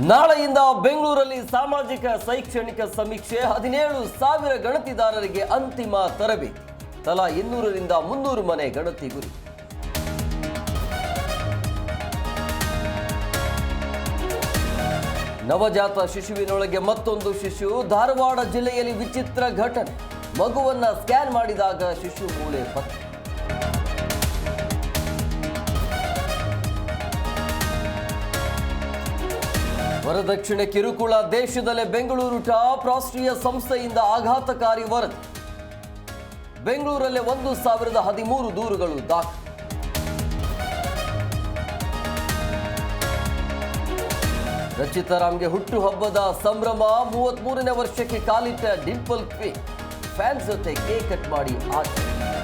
ನಾಳೆಯಿಂದ ಬೆಂಗಳೂರಲ್ಲಿ ಸಾಮಾಜಿಕ ಶೈಕ್ಷಣಿಕ ಸಮೀಕ್ಷೆ, ಹದಿನೇಳು ಸಾವಿರ ಗಣತಿದಾರರಿಗೆ ಅಂತಿಮ ತರಬೇತಿ. ತಲಾ ಇನ್ನೂರರಿಂದ ಮುನ್ನೂರು ಮನೆ ಗಣತಿ ಗುರಿ. ನವಜಾತ ಶಿಶುವಿನೊಳಗೆ ಮತ್ತೊಂದು ಶಿಶು, ಧಾರವಾಡ ಜಿಲ್ಲೆಯಲ್ಲಿ ವಿಚಿತ್ರ ಘಟನೆ. ಮಗುವನ್ನ ಸ್ಕ್ಯಾನ್ ಮಾಡಿದಾಗ ಶಿಶು ಮೂಳೆ ಪತ್ತೆ. ವರದಕ್ಷಿಣೆ ಕಿರುಕುಳ, ದೇಶದಲ್ಲೇ ಬೆಂಗಳೂರು ಟಾಪ್ ರಾಷ್ಟ್ರೀಯ ಸಂಸ್ಥೆಯಿಂದ ಆಘಾತಕಾರಿ ವರದಿ. ಬೆಂಗಳೂರಲ್ಲೇ ಒಂದು ಸಾವಿರದ ಹದಿಮೂರು ದೂರುಗಳು ದಾಖಲು ರಚಿತಾರಾಮ್ಗೆ ಹುಟ್ಟುಹಬ್ಬದ ಸಂಭ್ರಮ ಮೂವತ್ಮೂರನೇ ವರ್ಷಕ್ಕೆ ಕಾಲಿಟ್ಟ ಡಿಂಪಲ್ ಕ್ವೀನ್. ಫ್ಯಾನ್ಸ್ ಜೊತೆ ಕೇಕ್ ಕಟ್ ಮಾಡಿ ಆಚರಣೆ.